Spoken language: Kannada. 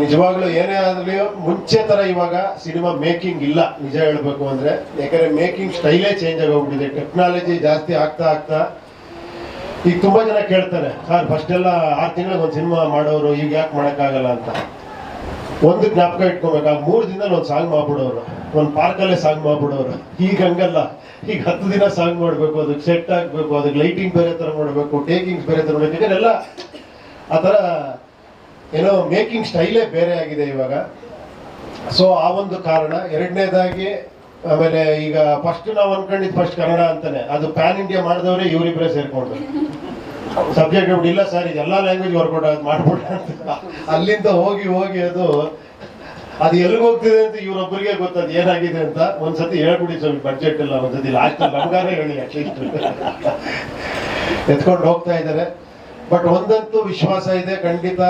ನಿಜವಾಗ್ಲೂ ಏನೇ ಆದ್ರೂ ಮುಂಚೆ ತರ ಇವಾಗ ಸಿನಿಮಾ ಮೇಕಿಂಗ್ ಇಲ್ಲ, ನಿಜ ಹೇಳ್ಬೇಕು ಅಂದ್ರೆ. ಯಾಕಂದ್ರೆ ಮೇಕಿಂಗ್ ಸ್ಟೈಲೇ ಚೇಂಜ್ ಆಗೋಗ್ಬಿಟ್ಟಿದೆ ಟೆಕ್ನಾಲಜಿ ಜಾಸ್ತಿ ಆಗ್ತಾ ಆಗ್ತಾ. ಈಗ ತುಂಬಾ ಜನ ಕೇಳ್ತಾರೆ, ಸರ್ ಫಸ್ಟ್ ಎಲ್ಲ ಆರು ತಿಂಗಳಿಗೆ ಒಂದು ಸಿನಿಮಾ ಮಾಡೋರು, ಈಗ ಯಾಕೆ ಮಾಡೋಕ್ಕಾಗಲ್ಲ ಅಂತ? ಒಂದು ಜ್ಞಾಪಕ ಇಟ್ಕೊಬೇಕು ಆ ಮೂರು ದಿನದಲ್ಲಿ ಒಂದು ಸಾಂಗ್ ಮಾಡ್ಬಿಡೋರು, ಒಂದು ಪಾರ್ಕಲ್ಲೇ ಸಾಂಗ್ ಮಾಡ್ಬಿಡೋರು. ಈಗ ಹಂಗಲ್ಲ, ಈಗ ಹತ್ತು ದಿನ ಸಾಂಗ್ ಮಾಡಬೇಕು, ಅದಕ್ಕೆ ಸೆಟ್ ಆಗಬೇಕು ಅದಕ್ಕೆ ಲೈಟಿಂಗ್ ಬೇರೆ ಥರ ಮಾಡಬೇಕು ಟೇಕಿಂಗ್ಸ್ ಬೇರೆ ಥರ ಮಾಡಬೇಕು ಯಾಕಂದ್ರೆ ಆ ಥರ ಏನೋ ಮೇಕಿಂಗ್ ಸ್ಟೈಲೇ ಬೇರೆ ಆಗಿದೆ ಇವಾಗ. ಸೊ ಆ ಒಂದು ಕಾರಣ. ಎರಡನೇದಾಗಿ, ಆಮೇಲೆ ಈಗ ಫಸ್ಟ್ ನಾವು ಅನ್ಕೊಂಡಿದ್ದು ಫಸ್ಟ್ ಕನ್ನಡ ಅಂತಾನೆ. ಅದು ಪ್ಯಾನ್ ಇಂಡಿಯಾ ಮಾಡಿದವರೇ ಇವರಿಬ್ಬರೇ ಸೇರ್ಕೊಂಡ್ರು. ಸಬ್ಜೆಕ್ಟ್ ಇಲ್ಲ ಸರ್ ಇದೆಲ್ಲ ಲ್ಯಾಂಗ್ವೇಜ್ ವರ್ಕೌಟ್ ಆಗುತ್ತೆ ಮಾಡ್ಬಿಡ ಅಲ್ಲಿಂದ ಹೋಗಿ ಹೋಗಿ ಅದು ಅದು ಎಲ್ಲಿಗೆ ಹೋಗ್ತಿದೆ ಅಂತ ಇವ್ರೊಬ್ಬರಿಗೆ ಗೊತ್ತದು. ಏನಾಗಿದೆ ಅಂತ ಒಂದ್ಸತಿ ಹೇಳ್ಬಿಡಿ ಸ್ವಲ್ಪ ಬಜೆಟ್ ಎಲ್ಲ ಒಂದ್ಸತಿ ಲಾಸ್ಟ್ ಬಂಗಾರ ಹೇಳಿ ಅಟ್ಲೀಸ್ಟ್ ಎತ್ಕೊಂಡು ಹೋಗ್ತಾ ಇದ್ದಾರೆ. ಬಟ್ ಒಂದಂತೂ ವಿಶ್ವಾಸ ಇದೆ ಖಂಡಿತ.